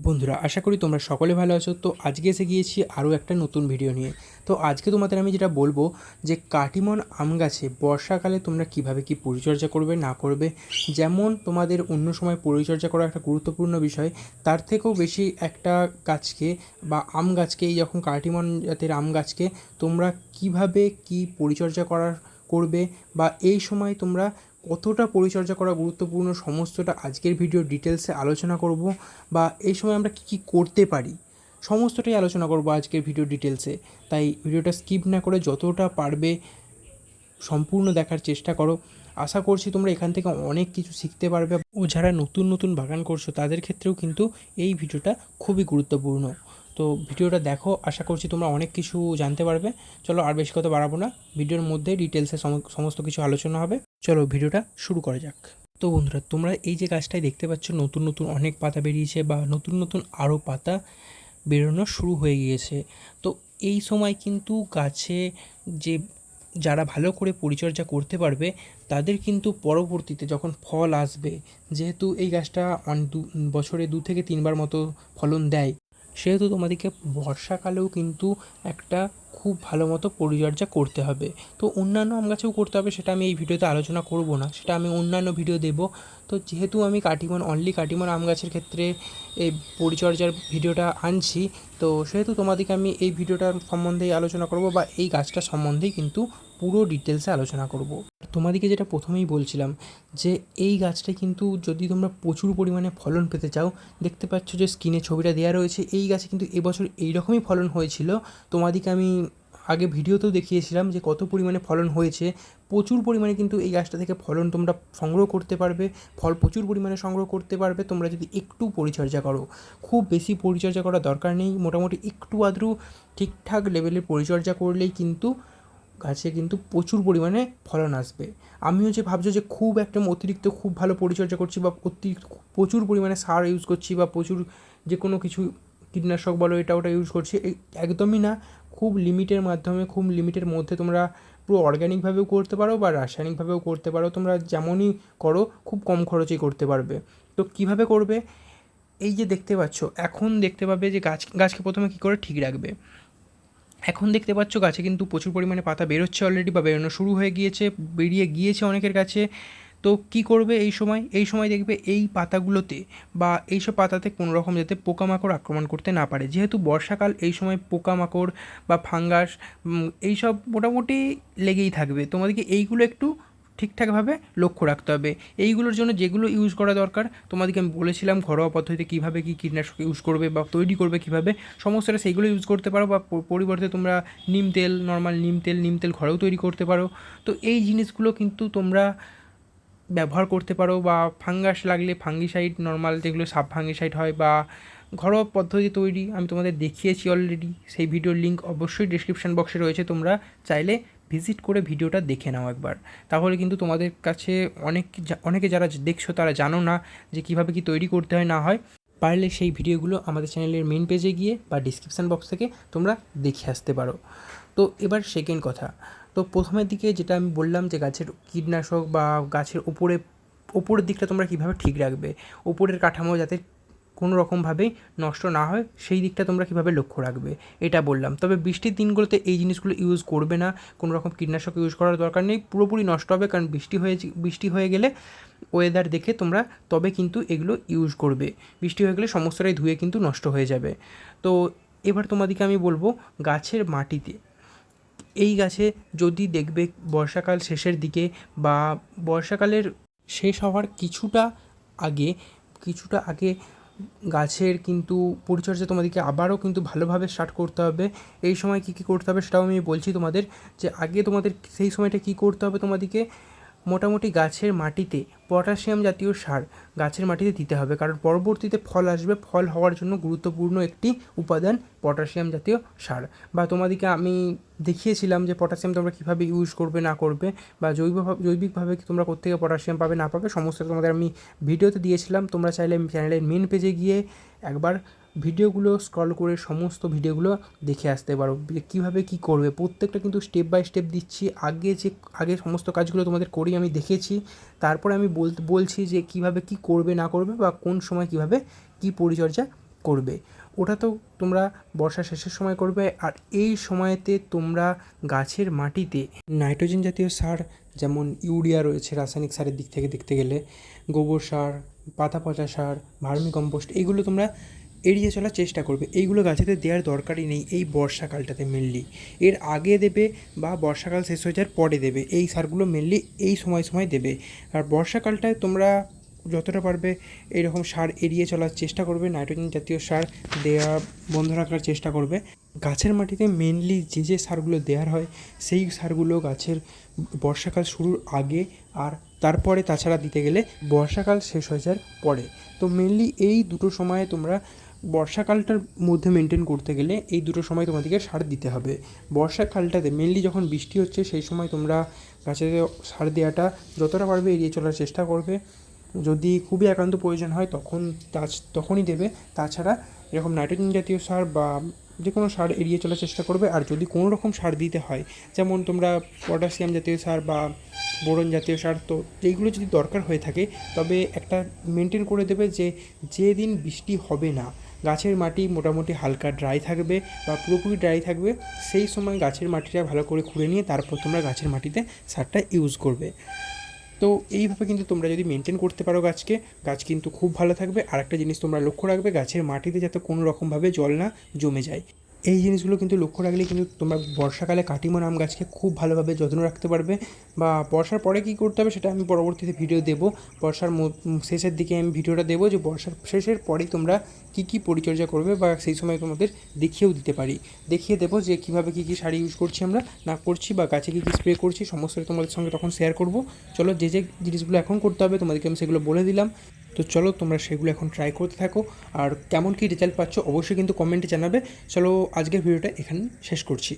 বন্ধুরা, আশা করি তোমরা সকলে ভালো আছো। তো আজকে এসে গিয়েছি আরও একটা নতুন ভিডিও নিয়ে। তো আজকে তোমাদের আমি যেটা বলব যে, কাটিমন আম গাছে বর্ষাকালে তোমরা কীভাবে কি পরিচর্যা করবে, না করবে? যেমন তোমাদের অন্য সময় পরিচর্যা করা একটা গুরুত্বপূর্ণ বিষয়, তার থেকেও বেশি একটা গাছকে বা আম গাছকে, এই যখন কাটিমন জাতের আম গাছকে তোমরা কীভাবে কি পরিচর্যা করার করবে বা এই সময় তোমরা কতটা পরিচর্যা করা গুরুত্বপূর্ণ, সমস্তটা আজকের ভিডিও ডিটেলসে আলোচনা করব বা এই সময় আমরা কী কী করতে পারি, সমস্তটাই আলোচনা করব আজকের ভিডিও ডিটেলসে তাই ভিডিওটা স্কিপ না করে যতটা পারবে সম্পূর্ণ দেখার চেষ্টা করো। আশা করছি তোমরা এখান থেকে অনেক কিছু শিখতে পারবে ও যারা নতুন নতুন বাগান করছ তাদের ক্ষেত্রেও কিন্তু এই ভিডিওটা খুবই গুরুত্বপূর্ণ। তো ভিডিওটা দেখো, আশা করছি তোমরা অনেক কিছু জানতে পারবে। চলো আর বেশি কথা বাড়াবো না ভিডিওর মধ্যে ডিটেলসে সমস্ত কিছু আলোচনা হবে। চলো ভিডিওটা শুরু করা যাক। তো বন্ধুরা, তোমরা এই যে গাছটাই দেখতে পাচ্ছ, নতুন নতুন অনেক পাতা বেরিয়েছে বা নতুন নতুন আরও পাতা বেরোনো শুরু হয়ে গিয়েছে। তো এই সময় কিন্তু গাছে যে যারা ভালো করে পরিচর্যা করতে পারবে, তাদের কিন্তু পরবর্তীতে যখন ফল আসবে, যেহেতু এই গাছটা বছরে দু থেকে তিনবার মতো ফলন দেয়, সেহেতু তোমাদেরকে বর্ষাকালেও কিন্তু একটা খুব ভালো মতো পরিচর্যা করতে হবে। তো অন্যান্য আম গাছেও করতে হবে, সেটা আমি এই ভিডিওতে আলোচনা করব না, সেটা আমি অন্যান্য ভিডিও দেব। তো যেহেতু আমি কাটিমন অনলি কাটিমন আম গাছের ক্ষেত্রে এই পরিচর্যার ভিডিওটা আনছি, তো সেহেতু তোমাদেরকে আমি এই ভিডিওটার সম্বন্ধেই আলোচনা করব বা এই গাছটা সম্বন্ধেই কিন্তু পুরো ডিটেলসে আলোচনা করব। তোমাদেরকে যেটা প্রথমেই বলছিলাম যে এই গাছটা কিন্তু যদি তোমরা প্রচুর পরিমাণে ফলন পেতে চাও, দেখতে পাচ্ছ যে স্ক্রিনে ছবিটা দেওয়া রয়েছে, এই গাছে কিন্তু এবছর এইরকমই ফলন হয়েছিল। তোমাদেরকে আমি আগে ভিডিওতেও দেখিয়েছিলাম যে কত পরিমাণে ফলন হয়েছে, প্রচুর পরিমাণে কিন্তু এই গাছটা থেকে ফলন তোমরা সংগ্রহ করতে পারবে, ফল প্রচুর পরিমাণে সংগ্রহ করতে পারবে, তোমরা যদি একটু পরিচর্যা করো। খুব বেশি পরিচর্যা করার দরকার নেই, মোটামুটি একটু আদ্রু ঠিকঠাক লেভেলের পরিচর্যা করলেই কিন্তু গাছে কিন্তু প্রচুর পরিমাণে ফলন আসবে। আমিও যে ভাবছ যে খুব একটা অতিরিক্ত খুব ভালো পরিচর্যা করছি বা অতিরিক্ত প্রচুর পরিমাণে সার ইউজ করছি বা প্রচুর যে কোনো কিছু কীটনাশক বলো এটা ওটা ইউজ করছি একদমই না। খুব লিমিটের মাধ্যমে, খুব লিমিটের মধ্যে তোমরা পুরো অর্গ্যানিকভাবেও করতে পারো বা রাসায়নিকভাবেও করতে পারো, তোমরা যেমনই করো খুব কম খরচেই করতে পারবে। তো কীভাবে করবে? এই যে দেখতে পাচ্ছ, এখন দেখতে পাবে যে গাছ, গাছকে প্রথমে কী করে ঠিক রাখবে? এখন দেখতে পাচ্ছ গাছে কিন্তু প্রচুর পরিমাণে পাতা বেরোচ্ছে অলরেডি বা বেরোনো শুরু হয়ে গিয়েছে, বেরিয়ে গিয়েছে অনেকের কাছে। তো কি করবে এই সময়? এই সময় দেখবে এই পাতাগুলোতে বা এইসব পাতাতে কোনো রকম যাতে পোকামাকড় আক্রমণ করতে না পারে। যেহেতু বর্ষাকাল, এই সময় পোকামাকড় বা ফাঙ্গাস এইসব মোটামুটি লেগেই থাকবে। তোমাদেরকে এইগুলো একটু ঠিকঠাকভাবে লক্ষ্য রাখতে হবে। এইগুলোর জন্য যেগুলো ইউজ করা দরকার, তোমাদেরকে আমি বলেছিলাম ঘরোয়া পদ্ধতিতে কীভাবে কী কীটনাশক ইউজ করবে বা তৈরি করবে কীভাবে, সমস্তটা সেইগুলো ইউজ করতে পারো বা পরিবর্তে তোমরা নিম তেল নর্মাল নিম তেল নিম তেল ঘরেও তৈরি করতে পারো। তো এই জিনিসগুলো কিন্তু তোমরা ব্যবহার করতে পারো বা ফাঙ্গাস লাগলে ফাঙ্গিসাইড নর্মাল যেগুলো সাব ফাঙ্গিসাইড হয় বা ঘরোয়া পদ্ধতি তৈরি, আমি তোমাদের দেখিয়েছি অলরেডি সেই ভিডিওর লিঙ্ক অবশ্যই ডিসক্রিপশান বক্সে রয়েছে, তোমরা চাইলে ভিজিট করে ভিডিওটা দেখে নাও একবার। তাহলে কিন্তু তোমাদের কাছে অনেক অনেকে যারা দেখছ তারা জানো না যে কীভাবে কি তৈরি করতে হয় না হয়। পারলে সেই ভিডিওগুলো আমাদের চ্যানেলের মেন পেজে গিয়ে বা ডিসক্রিপশান বক্স থেকে তোমরা দেখে আসতে পারো। তো এবার সেকেন্ড কথা। তো প্রথমের দিকে যেটা আমি বললাম যে গাছের কীটনাশক বা গাছের ওপরে ওপরের দিকটা তোমরা কীভাবে ঠিক রাখবে? ওপরের কাঠামো যাতে কোনো রকমভাবেই নষ্ট না হয়, সেই দিকটা তোমরা কীভাবে লক্ষ্য রাখবে? এটা বললাম। তবে বৃষ্টির দিনগুলোতে এই জিনিসগুলো ইউজ করবে না, কোনো রকম কীটনাশক ইউজ করার দরকার নেই, পুরোপুরি নষ্ট হবে কারণ বৃষ্টি হয়ে বৃষ্টি হয়ে গেলে ওয়েদার দেখে তোমরা তবে কিন্তু এগুলো ইউজ করবে। বৃষ্টি হয়ে গেলে সমস্তটাই ধুয়ে কিন্তু নষ্ট হয়ে যাবে। তো এবার তোমাদেরকে আমি বলব গাছের মাটিতে। এই গাছে যদি দেখবে বর্ষাকাল শেষের দিকে বা বর্ষাকালের শেষ হওয়ার কিছুটা আগে কিছুটা আগে গাছের কিন্তু পরিচর্যা তোমাদেরকে আবারও কিন্তু ভালোভাবে স্টার্ট করতে হবে। এই সময় কী কী করতে হবে সেটাও আমি বলছি তোমাদের যে আগে তোমাদের সেই সময়টা কী করতে হবে তোমাদেরকে? মোটামুটি গাছের মাটিতে পটাশিয়াম জাতীয় সার গাছের মাটিতে দিতে হবে। কারণ পরবর্তীতে ফল আসবে, ফল হওয়ার জন্য গুরুত্বপূর্ণ একটি উপাদান পটাশিয়াম জাতীয় সার। বা তোমাদেরকে আমি দেখিয়েছিলাম যে পটাশিয়াম তোমরা কীভাবে ইউজ করবে, না করবে, বা জৈব জৈবিকভাবে তোমরা কোথেকে পটাশিয়াম পাবে, না পাবে, সমস্ত তোমাদের আমি ভিডিওতে দিয়েছিলাম। তোমরা চাইলে চ্যানেলের মেন পেজে গিয়ে একবার ভিডিওগুলো স্ক্রল করে সমস্ত ভিডিওগুলো দেখে আসতে পারো। কীভাবে কী করবে? প্রত্যেকটা কিন্তু স্টেপ বাই স্টেপ দিচ্ছি। আগে যে, আগে সমস্ত কাজগুলো তোমাদের করি আমি দেখেছি। তারপরে আমি বলছি যে কীভাবে কী করবে, না করবে বা কোন সময় কীভাবে কী পরিচর্যা করবে। ওটা তো তোমরা বর্ষা শেষের সময় করবে। আর এই সময়তে তোমরা গাছের মাটিতে নাইট্রোজেন জাতীয় সার, যেমন ইউরিয়া রয়েছে রাসায়নিক সারের দিক থেকে দেখতে গেলে, গোবর সার, পাতা পচা সার, ভার্মি কম্পোস্ট এইগুলো তোমরা এড়িয়ে চলার চেষ্টা করবে। এইগুলো গাছেতে দেওয়ার দরকারই নেই এই বর্ষাকালটাতে মেনলি এর আগে দেবে বা বর্ষাকাল শেষ হয়ে যাওয়ার পরে দেবে। এই সারগুলো মেনলি এই সময় সময় দেবে। আর বর্ষাকালটায় তোমরা যতটা পারবে এরকম সার এড়িয়ে চলার চেষ্টা করবে। নাইট্রোজেন জাতীয় সার দেওয়া বন্ধ রাখার চেষ্টা করবে। গাছের মাটিতে মেনলি যে যে সারগুলো দেওয়ার হয়, সেই সারগুলো গাছের বর্ষাকাল শুরুর আগে আর তারপরে তাছাড়া দিতে গেলে বর্ষাকাল শেষ হয়ে যাওয়ার পরে। তো মেনলি এই দুটো সময়ে তোমরা বর্ষাকালটার মধ্যে মেনটেন করতে গেলে এই দুটো সময় তোমাদেরকে সার দিতে হবে। বর্ষাকালটাতে মেনলি যখন বৃষ্টি হচ্ছে, সেই সময় তোমরা গাছে সার দেওয়াটা যতটা পারবে এড়িয়ে চলার চেষ্টা করবে। যদি খুবই একান্ত প্রয়োজন হয়, তখন তা- তখনই দেবে। তাছাড়া এরকম নাইট্রোজেন জাতীয় সার বা যে কোনো সার এড়িয়ে চলার চেষ্টা করবে। আর যদি কোনো রকম সার দিতে হয়, যেমন তোমরা পটাশিয়াম জাতীয় সার বা বোরন জাতীয় সার, তো এইগুলো যদি দরকার হয়ে থাকে, তবে একটা মেনটেন করে দেবে যে, যেদিন বৃষ্টি হবে না গাছের মাটি মোটামুটি হালকা ড্রাই থাকবে বা পুরোপুরি ড্রাই থাকবে, সেই সময় গাছের মাটিটা ভালো করে খুঁড়ে নিয়ে তারপর তোমরা গাছের মাটিতে সারটা ইউজ করবে। তো এইভাবে কিন্তু তোমরা যদি মেনটেন করতে পারো গাছকে, গাছ কিন্তু খুব ভালো থাকবে। আর একটা জিনিস তোমরা লক্ষ্য রাখবে, গাছের মাটিতে যাতে কোনো রকমভাবে জল না জমে যায়। এই জিনিসগুলো কিন্তু লক্ষ্য রাখলে কিন্তু তোমরা বর্ষাকালে কাটিমন আম গাছকে খুব ভালোভাবে যত্ন রাখতে পারবে। বা বর্ষার পরে কী করতে হবে সেটা আমি পরবর্তীতে ভিডিও দেবো। বর্ষার শেষের দিকে আমি ভিডিওটা দেবো যে বর্ষার শেষের পরেই তোমরা কী কী পরিচর্যা করবে বা সেই সময় তোমাদের দেখিয়েও দিতে পারি। দেখিয়ে দেবো যে কীভাবে কী কী সার ইউজ করছি আমরা, না করছি বা গাছে কী কী স্প্রে করছি সমস্ত তোমাদের সঙ্গে তখন শেয়ার করব। চলো যে যে জিনিসগুলো এখন করতে হবে তোমাদেরকে আমি সেগুলো বলে দিলাম। তো চলো তোমরা সেগুলো এখন ট্রাই করতে থাকো। আর কেমন কী রেজাল্ট পাচ্ছ অবশ্যই কিন্তু কমেন্টে জানাবে। চলো আজকের ভিডিওটা এখানে শেষ করছি।